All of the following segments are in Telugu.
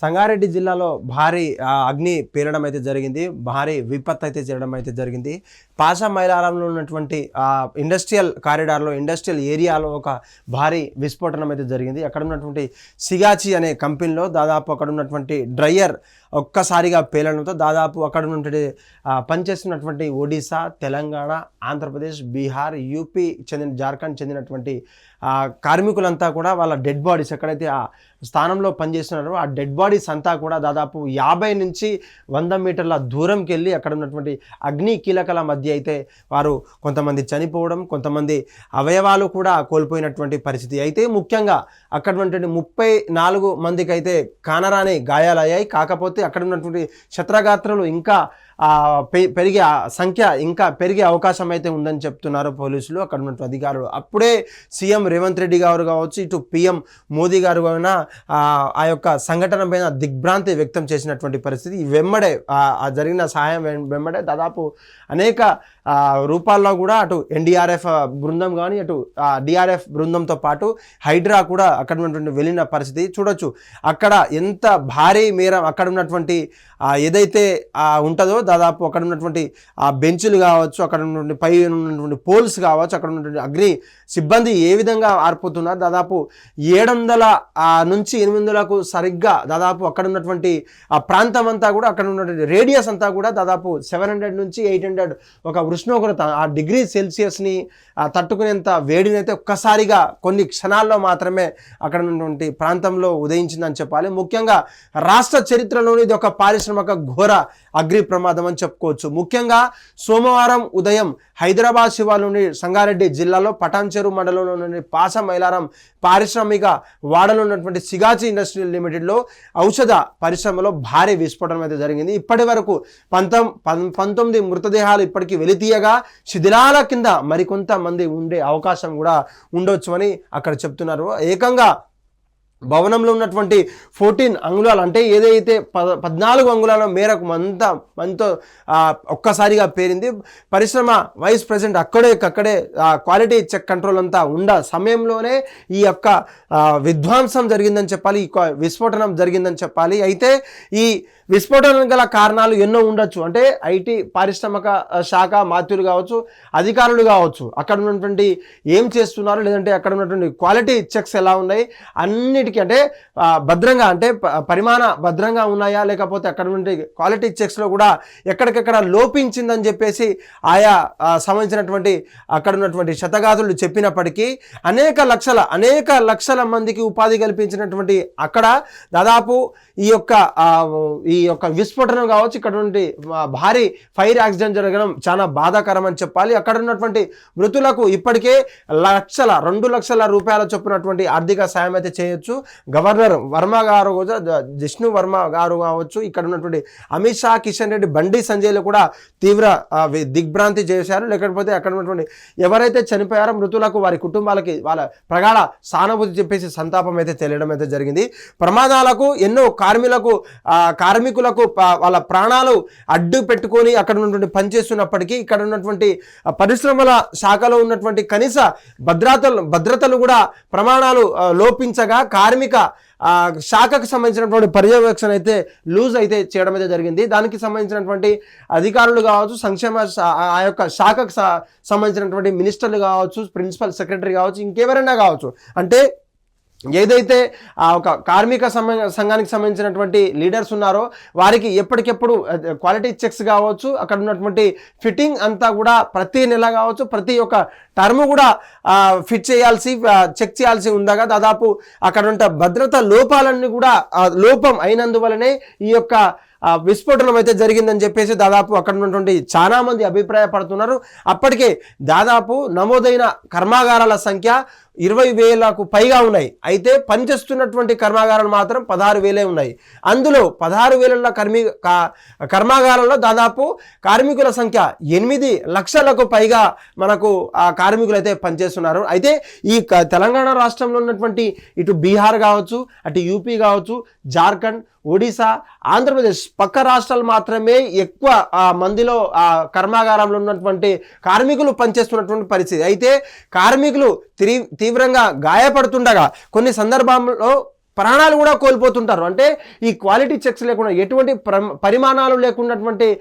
సంగారెడ్డి జిల్లాలో భారీ అగ్ని పేలడం అయితే జరిగింది. భారీ విపత్తు అయితే జరగడం అయితే జరిగింది. పాషా మైలారంలో ఉన్నటువంటి ఇండస్ట్రియల్ కారిడార్లో ఇండస్ట్రియల్ ఏరియాలో ఒక భారీ విస్ఫోటనం అయితే జరిగింది. అక్కడ ఉన్నటువంటి సిగాచి అనే కంపెనీలో దాదాపు అక్కడ ఉన్నటువంటి డ్రయర్ ఒక్కసారిగా పేలడంతో దాదాపు అక్కడ ఉన్నటువంటి పనిచేస్తున్నటువంటి ఒడిశా తెలంగాణ ఆంధ్రప్రదేశ్ బీహార్ యూపీ చెందిన జార్ఖండ్ చెందినటువంటి కార్మికులంతా కూడా వాళ్ళ డెడ్ బాడీస్ ఎక్కడైతే స్థానంలో పనిచేస్తున్నారు ఆ డెడ్ బాడీస్ అంతా కూడా దాదాపు యాభై నుంచి వంద మీటర్ల దూరంకి వెళ్ళి అక్కడ ఉన్నటువంటి అగ్ని కీలకల మధ్య అయితే వారు కొంతమంది చనిపోవడం కొంతమంది అవయవాలు కూడా కోల్పోయినటువంటి పరిస్థితి. అయితే ముఖ్యంగా అక్కడ ఉన్నటువంటి ముప్పై నాలుగు మందికి అయితే కానరాని గాయాలయ్యాయి. కాకపోతే అక్కడ ఉన్నటువంటి శత్రగాత్రులు ఇంకా పెరిగే ఆ సంఖ్య ఇంకా పెరిగే అవకాశం అయితే ఉందని చెప్తున్నారు పోలీసులు. అక్కడ ఉన్నటువంటి అధికారులు. అప్పుడే సీఎం రేవంత్ రెడ్డి గారు కావచ్చు ఇటు పిఎం మోదీ గారు అయినా ఆ యొక్క సంఘటన పైన దిగ్భ్రాంతి వ్యక్తం చేసినటువంటి పరిస్థితి. వెమ్మడే ఆ జరిగిన సహాయం వెమ్మడే దాదాపు అనేక రూపాల్లో కూడా అటు ఎన్డీఆర్ఎఫ్ బృందం కానీ అటు డిఆర్ఎఫ్ బృందంతో పాటు హైడ్రా కూడా అక్కడ ఉన్నటువంటి వెళ్ళిన పరిస్థితి. చూడొచ్చు అక్కడ ఎంత భారీ మేర అక్కడ ఉన్నటువంటి ఏదైతే ఉంటుందో దాదాపు అక్కడ ఉన్నటువంటి ఆ బెంచులు కావచ్చు అక్కడ ఉన్నటువంటి పై ఉన్నటువంటి పోల్స్ కావచ్చు అక్కడ ఉన్నటువంటి అగ్ని సిబ్బంది ఏ విధంగా ఆరిపోతున్నారు దాదాపు ఏడు వందల నుంచి ఎనిమిది వందలకు సరిగ్గా దాదాపు అక్కడ ఉన్నటువంటి ఆ ప్రాంతం అంతా కూడా అక్కడ ఉన్నటువంటి రేడియస్ అంతా కూడా దాదాపు సెవెన్ హండ్రెడ్ నుంచి ఎయిట్ హండ్రెడ్ ఒక ఉష్ణోగ్రత ఆ డిగ్రీ సెల్సియస్ని తట్టుకునేంత వేడినైతే ఒక్కసారిగా కొన్ని క్షణాల్లో మాత్రమే అక్కడ ఉన్నటువంటి ప్రాంతంలో ఉదయించిందని చెప్పాలి. ముఖ్యంగా రాష్ట్ర చరిత్రలోని ఇది ఒక పారిశ్రామిక ఘోర అగ్ని ప్రమాదం అని చెప్పుకోవచ్చు. ముఖ్యంగా సోమవారం ఉదయం హైదరాబాద్ శివాలోని సంగారెడ్డి జిల్లాలో పటాన్చెరు మండలంలో నుండి పాస మైలారం పారిశ్రామిక వాడలో ఉన్నటువంటి సిగాచి ఇండస్ట్రియల్ లిమిటెడ్లో ఔషధ పరిశ్రమలో భారీ విస్ఫోటనం అయితే జరిగింది. ఇప్పటి వరకు పంతం పం- పంతొమ్మిది మృతదేహాలు ఇప్పటికీ వెలితీయగా శిథిలాల కింద మరికొంతమంది ఉండే అవకాశం కూడా ఉండొచ్చు అని అక్కడ చెప్తున్నారు. ఏకంగా భవనంలో ఉన్నటువంటి ఫోర్టీన్ అంగుళాలు అంటే ఏదైతే పద పద్నాలుగు అంగుళాల మేరకు మంత మనతో ఒక్కసారిగా పేరింది. పరిశ్రమ వైస్ ప్రెసిడెంట్ అక్కడే అక్కడే క్వాలిటీ చెక్ కంట్రోల్ అంతా ఉండ సమయంలోనే ఈ యొక్క విధ్వంసం జరిగిందని చెప్పాలి ఈ విస్ఫోటనం జరిగిందని చెప్పాలి. అయితే ఈ విస్ఫోటనం గల కారణాలు ఎన్నో ఉండొచ్చు. అంటే ఐటీ పారిశ్రామిక శాఖ మాత్యులు కావచ్చు అధికారులు కావచ్చు అక్కడ ఉన్నటువంటి ఏం చేస్తున్నారు లేదంటే అక్కడ ఉన్నటువంటి క్వాలిటీ చెక్స్ ఎలా ఉన్నాయి అన్నిటికీ అంటే భద్రంగా అంటే పరిమాణ భద్రంగా ఉన్నాయా లేకపోతే అక్కడ నుండి క్వాలిటీ చెక్స్లో కూడా ఎక్కడికెక్కడ లోపించిందని చెప్పేసి ఆయా సంబంధించినటువంటి అక్కడ ఉన్నటువంటి శతగాతులు చెప్పినప్పటికీ అనేక లక్షల అనేక లక్షల మందికి ఉపాధి కల్పించినటువంటి అక్కడ దాదాపు ఈ యొక్క ఈ యొక్క విస్ఫోటనం కావచ్చు. ఇక్కడ నుండి భారీ ఫైర్ యాక్సిడెంట్ జరగడం చాలా బాధాకరం అని చెప్పాలి. అక్కడ ఉన్నటువంటి మృతులకు ఇప్పటికే లక్షల రెండు లక్షల రూపాయల చొప్పునటువంటి ఆర్థిక సాయం అయితే చేయొచ్చు. గవర్నర్ వర్మ గారు జిష్ణు వర్మ గారు కావచ్చు ఇక్కడ ఉన్నటువంటి అమిత్ షా కిషన్ రెడ్డి బండి సంజయ్లు కూడా తీవ్ర దిగ్భ్రాంతి చేశారు. లేకపోతే అక్కడ ఉన్నటువంటి ఎవరైతే చనిపోయారో మృతులకు వారి కుటుంబాలకి వాళ్ళ ప్రగాఢ సానుభూతి చెప్పేసి సంతాపం అయితే తెలియడం అయితే జరిగింది. ప్రమాదాలకు ఎన్నో కార్మికులకు కార్మి కార్మికులకు వాళ్ళ ప్రాణాలు అడ్డు పెట్టుకొని అక్కడ ఉన్నటువంటి పనిచేస్తున్నప్పటికీ ఇక్కడ ఉన్నటువంటి పరిశ్రమల శాఖలో ఉన్నటువంటి కనీస భద్రతలు భద్రతలు కూడా ప్రమాణాలు లోపించగా కార్మిక శాఖకు సంబంధించినటువంటి పర్యవేక్షణ అయితే లూజ్ అయితే చేయడం అయితే జరిగింది. దానికి సంబంధించినటువంటి అధికారులు కావచ్చు సంక్షేమ ఆ యొక్క శాఖకు సంబంధించినటువంటి మినిస్టర్లు కావచ్చు ప్రిన్సిపల్ సెక్రటరీ కావచ్చు ఇంకెవరైనా కావచ్చు. అంటే ఏదైతే ఆ ఒక కార్మిక సంఘానికి సంబంధించినటువంటి లీడర్స్ ఉన్నారో వారికి ఎప్పటికెప్పుడు క్వాలిటీ చెక్స్ కావచ్చు అక్కడ ఉన్నటువంటి ఫిట్టింగ్ అంతా కూడా ప్రతి నెల కావచ్చు ప్రతి ఒక్క టర్మ్ కూడా ఫిట్ చేయాల్సి చెక్ చేయాల్సి ఉండగా దాదాపు అక్కడ ఉన్న భద్రత లోపాలన్నీ కూడా లోపం అయినందువలనే ఈ యొక్క విస్ఫోటనం అయితే జరిగిందని చెప్పేసి దాదాపు అక్కడ ఉన్నటువంటి చాలా మంది అభిప్రాయపడుతున్నారు. అప్పటికే దాదాపు నమోదైన కర్మాగారాల సంఖ్య ఇరవై వేలకు పైగా ఉన్నాయి. అయితే పనిచేస్తున్నటువంటి కర్మాగారాలు మాత్రం పదహారు వేలే ఉన్నాయి. అందులో పదహారు వేల కర్మి కా- కర్మాగారాల్లో దాదాపు కార్మికుల సంఖ్య ఎనిమిది లక్షలకు పైగా మనకు ఆ కార్మికులు అయితే పనిచేస్తున్నారు. అయితే ఈ క- తెలంగాణ రాష్ట్రంలో ఉన్నటువంటి ఇటు బీహార్ కావచ్చు అటు యూపీ కావచ్చు జార్ఖండ్ ఒడిశా ఆంధ్రప్రదేశ్ పక్క రాష్ట్రాలు మాత్రమే ఎక్కువ ఆ, మందిలో ఆ కర్మాగారంలో ఉన్నటువంటి కార్మికులు పనిచేస్తున్నటువంటి పరిస్థితి. అయితే కార్మికులు తీవ్రంగా గాయపడుతుండగా కొన్ని సందర్భాల్లో ప్రాణాలు కూడా కోల్పోతుంటారు. అంటే ఈ క్వాలిటీ చెక్స్ లేకుండా ఎటువంటి ప్ర- పరిమాణాలు లేకున్నటువంటి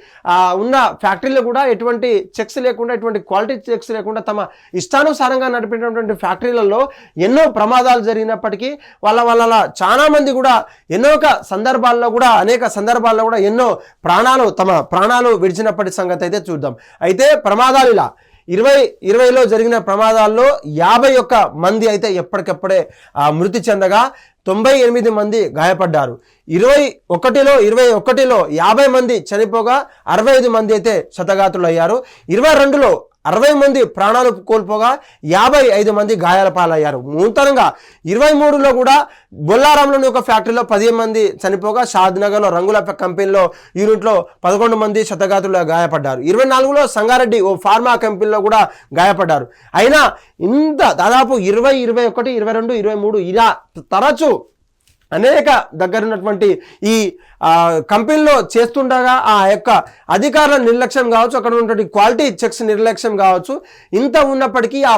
ఉన్న ఫ్యాక్టరీలు కూడా ఎటువంటి చెక్స్ లేకుండా ఎటువంటి క్వాలిటీ చెక్స్ లేకుండా తమ ఇష్టానుసారంగా నడిపినటువంటి ఫ్యాక్టరీలలో ఎన్నో ప్రమాదాలు జరిగినప్పటికీ వాళ్ళ వాళ్ళ చాలా మంది కూడా ఎన్నో ఒక సందర్భాల్లో కూడా అనేక సందర్భాల్లో కూడా ఎన్నో ప్రాణాలు తమ ప్రాణాలు విడిచినప్పటి సంగతి అయితే చూద్దాం. అయితే ప్రమాదాలు ఇలా. ఇరవై ఇరవైలో జరిగిన ప్రమాదాల్లో యాభై ఒక్క మంది అయితే ఎప్పటికప్పుడే మృతి చెందగా తొంభై ఎనిమిది మంది గాయపడ్డారు. ఇరవై ఒకటిలో ఇరవై ఒకటిలో యాభై మంది చనిపోగా అరవై ఐదు మంది అయితే శతగాతులు అయ్యారు ఇరవై రెండులో అరవై మంది ప్రాణాలు కోల్పోగా యాభై ఐదు మంది గాయాల పాలయ్యారు. నూతనంగా ఇరవై మూడులో కూడా బొల్లారంలోని ఒక ఫ్యాక్టరీలో పదిహేను మంది చనిపోగా షాద్నగర్లో రంగుల కంపెనీలో యూనిట్లో పదకొండు మంది శతగాతులుగా గాయపడ్డారు. ఇరవై నాలుగులో సంగారెడ్డి ఓ ఫార్మా కంపెనీలో కూడా గాయపడ్డారు. అయినా ఇంత దాదాపు ఇరవై ఇరవై ఒకటి ఇరవై రెండు ఇరవై మూడు ఇలా తరచూ అనేక దగ్గర ఉన్నటువంటి ఈ కంపెనీలో చేస్తుండగా ఆ యొక్క అధికారుల నిర్లక్ష్యం కావచ్చు అక్కడ ఉన్నటువంటి క్వాలిటీ చెక్స్ నిర్లక్ష్యం కావచ్చు. ఇంత ఉన్నప్పటికీ ఆ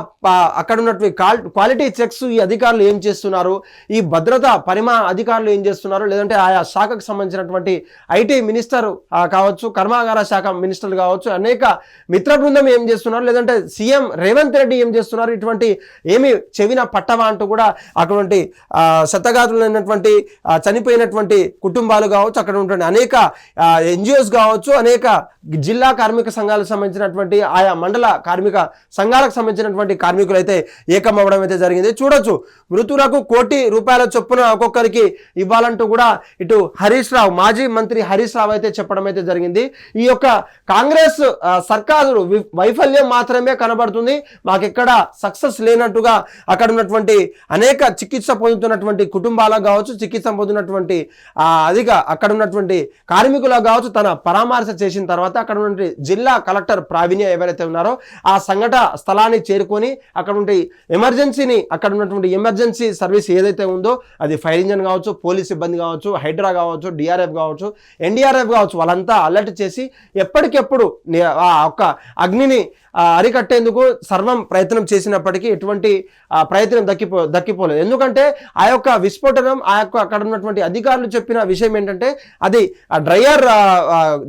అక్కడ ఉన్నటువంటి క్వాలిటీ చెక్స్ ఈ అధికారులు ఏం చేస్తున్నారు? ఈ భద్రత పరిమా అధికారులు ఏం చేస్తున్నారు? లేదంటే ఆయా శాఖకు సంబంధించినటువంటి ఐటీ మినిస్టర్ కావచ్చు కర్మాగార శాఖ మినిస్టర్లు కావచ్చు అనేక మిత్ర బృందం ఏం చేస్తున్నారు? లేదంటే సీఎం రేవంత్ రెడ్డి ఏం చేస్తున్నారు? ఇటువంటి ఏమి చెవిన పట్టవా అంటూ కూడా అటువంటి శతగాతులైనటువంటి ఆ, చనిపోయినటువంటి కుటుంబాలు కావచ్చు అక్కడ ఉన్నటువంటి అనేక ఎన్జిఓస్ కావచ్చు అనేక జిల్లా కార్మిక సంఘాలకు సంబంధించినటువంటి ఆయా మండల కార్మిక సంఘాలకు సంబంధించినటువంటి కార్మికులు అయితే ఏకమవ్వడం అయితే జరిగింది. చూడొచ్చు మృతులకు కోటి రూపాయల చొప్పున ఒక్కొక్కరికి ఇవ్వాలంటూ కూడా ఇటు హరీష్ రావు మాజీ మంత్రి హరీష్ రావు అయితే చెప్పడం అయితే జరిగింది. ఈ యొక్క కాంగ్రెస్ సర్కారు వైఫల్యం మాత్రమే కనబడుతుంది. మాకెక్కడ సక్సెస్ లేనట్టుగా అక్కడ ఉన్నటువంటి అనేక చికిత్స పొందుతున్నటువంటి కుటుంబాలకు కావచ్చు చికిత్స పొందుతున్నటువంటి ఆ, అధిక అక్కడ ఉన్నటువంటి కార్మికులకు కావచ్చు తన పరామర్శ చేసిన తర్వాత అక్కడ ఉన్నటువంటి జిల్లా కలెక్టర్ ప్రావీణ్య ఎవరైతే ఉన్నారో ఆ సంఘట స్థలాన్ని చేరుకొని అక్కడ ఉండే ఎమర్జెన్సీని అక్కడ ఉన్నటువంటి ఎమర్జెన్సీ సర్వీస్ ఏదైతే ఉందో అది ఫైర్ ఇంజన్ కావచ్చు పోలీస్ సిబ్బంది కావచ్చు హైడ్రా కావచ్చు డిఆర్ఎఫ్ కావచ్చు ఎన్డీఆర్ఎఫ్ కావచ్చు వాళ్ళంతా అలర్ట్ చేసి ఎప్పటికెప్పుడు ఆ ఒక్క అగ్నిని అరికట్టేందుకు సర్వం ప్రయత్నం చేసినప్పటికీ ఎటువంటి ప్రయత్నం దక్కిపో దక్కిపోలేదు. ఎందుకంటే ఆ యొక్క విస్ఫోటనం ఆ నాకు అక్కడ ఉన్నటువంటి అధికారులు చెప్పిన విషయం ఏంటంటే అది ఆ డ్రైయర్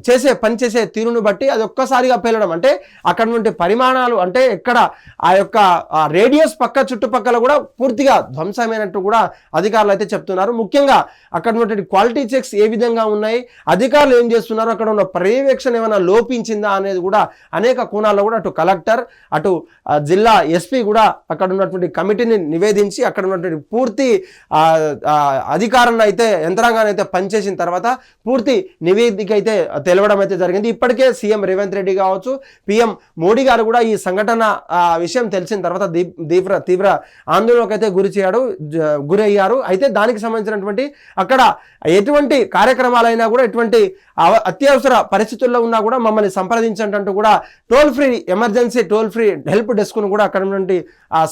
చేసే పని చేసే తీరును బట్టి అది ఒక్కసారిగా పేలడం. అంటే అక్కడ నుండి పరిమాణాలు అంటే ఎక్కడ ఆ యొక్క రేడియస్ పక్క చుట్టుపక్కల కూడా పూర్తిగా ధ్వంసమైనట్టు కూడా అధికారులు అయితే చెప్తున్నారు. ముఖ్యంగా అక్కడ ఉన్నటువంటి క్వాలిటీ చెక్స్ ఏ విధంగా ఉన్నాయి అధికారులు ఏం చేస్తున్నారు అక్కడ ఉన్న పర్యవేక్షణ ఏమైనా లోపించిందా అనేది కూడా అనేక కోణాల్లో కూడా అటు కలెక్టర్ అటు జిల్లా ఎస్పీ కూడా అక్కడ ఉన్నటువంటి కమిటీని నివేదించి అక్కడ ఉన్నటువంటి పూర్తి అధికారంలో అయితే యంత్రాంగాన్ని అయితే పనిచేసిన తర్వాత పూర్తి నివేదిక అయితే తెలవడం అయితే జరిగింది. ఇప్పటికే సీఎం రేవంత్ రెడ్డి కావచ్చు పిఎం మోడీ గారు కూడా ఈ సంఘటన ఆ, విషయం తెలిసిన తర్వాత తీవ్ర తీవ్ర ఆందోళనకు అయితే గురి చేయడు గురయ్యారు. అయితే దానికి సంబంధించినటువంటి అక్కడ ఎటువంటి కార్యక్రమాలైనా కూడా ఎటువంటి అవ- అత్యవసర పరిస్థితుల్లో ఉన్నా కూడా మమ్మల్ని సంప్రదించండి అంటూ కూడా toll free emergency toll free help డెస్క్ను కూడా అక్కడ నుండి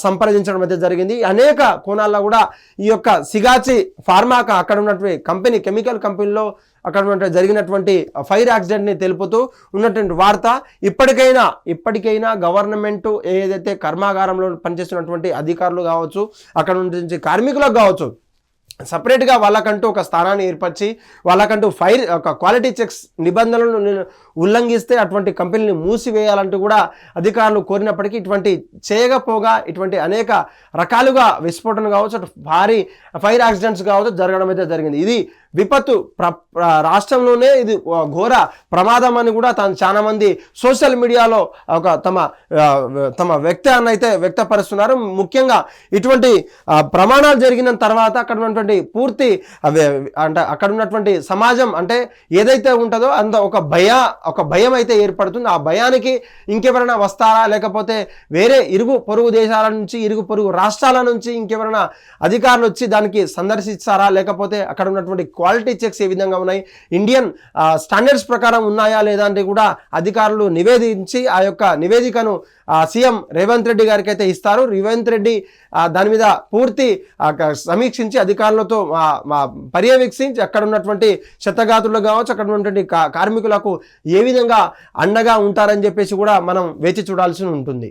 సంప్రదించడం అయితే జరిగింది. అనేక కోణాల్లో కూడా ఈ యొక్క సిగాచి ఫార్మాక అక్కడ ఉన్నటువంటి కంపెనీ కెమికల్ కంపెనీలో అక్కడ ఉన్నటువంటి జరిగినటువంటి ఫైర్ యాక్సిడెంట్ని తెలుపుతూ ఉన్నటువంటి వార్త ఇప్పటికైనా ఇప్పటికైనా గవర్నమెంట్ ఏదైతే కర్మాగారంలో పనిచేస్తున్నటువంటి అధికారులు కావచ్చు అక్కడ నుంచి కార్మికులకు కావచ్చు సపరేట్గా వాళ్ళకంటూ ఒక స్థానాన్ని ఏర్పరిచి వాళ్ళకంటూ ఫైర్ ఒక క్వాలిటీ చెక్స్ నిబంధనలను ఉల్లంఘిస్తే అటువంటి కంపెనీని మూసివేయాలంటూ కూడా అధికారులు కోరినప్పటికీ ఇటువంటి చేయకపోగా ఇటువంటి అనేక రకాలుగా విస్ఫోటన కావచ్చు అటు భారీ ఫైర్ యాక్సిడెంట్స్ కావచ్చు జరగడం అయితే జరిగింది. ఇది విపత్తు ప్ర రాష్ట్రంలోనే ఇది ఘోర ప్రమాదం అని కూడా తను చాలా మంది సోషల్ మీడియాలో ఒక తమ తమ వ్యక్తాన్ని అయితే వ్యక్తపరుస్తున్నారు. ముఖ్యంగా ఇటువంటి ప్రమాణాలు జరిగిన తర్వాత అక్కడ ఉన్నటువంటి పూర్తి అంటే అక్కడ ఉన్నటువంటి సమాజం అంటే ఏదైతే ఉంటుందో అంత ఒక భయ ఒక భయం అయితే ఏర్పడుతుంది. ఆ భయానికి ఇంకెవరైనా వస్తారా? లేకపోతే వేరే ఇరుగు పొరుగు దేశాల నుంచి ఇరుగు పొరుగు రాష్ట్రాల నుంచి ఇంకెవరైనా అధికారులు వచ్చి దానికి సందర్శిస్తారా? లేకపోతే అక్కడ ఉన్నటువంటి క్వాలిటీ చెక్స్ ఏ విధంగా ఉన్నాయి? ఇండియన్ స్టాండర్డ్స్ ప్రకారం ఉన్నాయా లేదా అంటే కూడా అధికారులు నివేదించి ఆ యొక్క నివేదికను సీఎం రేవంత్ రెడ్డి గారికి అయితే ఇస్తారు. రేవంత్ రెడ్డి దాని మీద పూర్తి సమీక్షించి అధికారులతో మా పర్యవేక్షించి అక్కడ ఉన్నటువంటి శతగాతులు కావచ్చు అక్కడ ఉన్నటువంటి కార్మికులకు ఏ విధంగా అండగా ఉంటారని చెప్పేసి కూడా మనం వేచి చూడాల్సి ఉంటుంది.